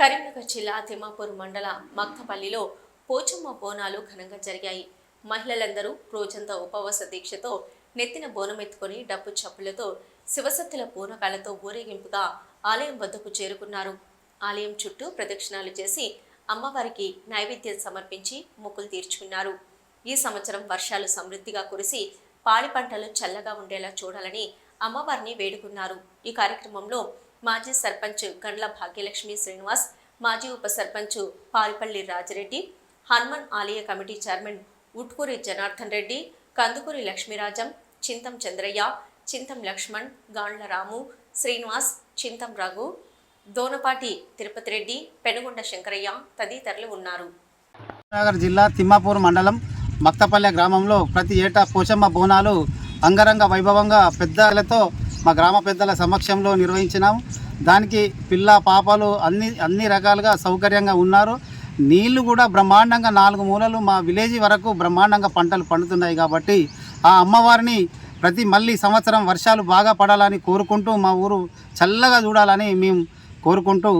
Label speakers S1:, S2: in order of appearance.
S1: కరీంనగర్ జిల్లా తిమ్మాపూర్ మండల మక్తపల్లిలో పోచమ్మ బోనాలు ఘనంగా జరిగాయి. మహిళలందరూ రోజంతా ఉపవాస దీక్షతో నెత్తిన బోనమెత్తుకొని డప్పు చప్పులతో శివసత్తుల పూనకాలతో ఊరేగింపుగా ఆలయం వద్దకు చేరుకున్నారు. ఆలయం చుట్టూ ప్రదక్షిణాలు చేసి అమ్మవారికి నైవేద్యం సమర్పించి మొక్కులు తీర్చుకున్నారు. ఈ సంవత్సరం వర్షాలు సమృద్ధిగా కురిసి పాడి పంటలు చల్లగా ఉండేలా చూడాలని అమ్మవారిని వేడుకున్నారు. ఈ కార్యక్రమంలో మాజీ సర్పంచ్ గండ్ల భాగ్యలక్ష్మి శ్రీనివాస్ మాజీ ఉప సర్పంచ్ పారిపల్లి రాజిరెడ్డి హనుమన్ ఆలయ కమిటీ చైర్మన్ ఉట్కూరి జనార్దన్ రెడ్డి కందుకూరి లక్ష్మీరాజం చింతం చంద్రయ్య చింతం లక్ష్మణ్ గాండ్ల రాము శ్రీనివాస్ చింతం రఘు దోనపాటి తిరుపతి రెడ్డి పెనుగొండ శంకరయ్య తదితరులు ఉన్నారు.
S2: నగర్ జిల్లా తిమ్మాపూర్ మండలం మక్తపల్లె గ్రామంలో ప్రతి ఏటా పోచమ్మ బోనాలు అంగరంగ వైభవంగా పెద్దలతో మా గ్రామ పెద్దల సమక్షంలో నిర్వహించినాము దానికి పిల్ల పాపలు అన్ని అన్ని రకాలుగా సౌకర్యంగా ఉన్నారు. నీళ్ళు కూడా బ్రహ్మాండంగా నాలుగు మూలలు మా విలేజ్ వరకు బ్రహ్మాండంగా పంటలు పండుతున్నాయి కాబట్టి ఆ అమ్మవారిని ప్రతి మళ్ళీ సంవత్సరం వర్షాలు బాగా పడాలని కోరుకుంటూ మా ఊరు చల్లగా చూడాలని మేము కోరుకుంటూ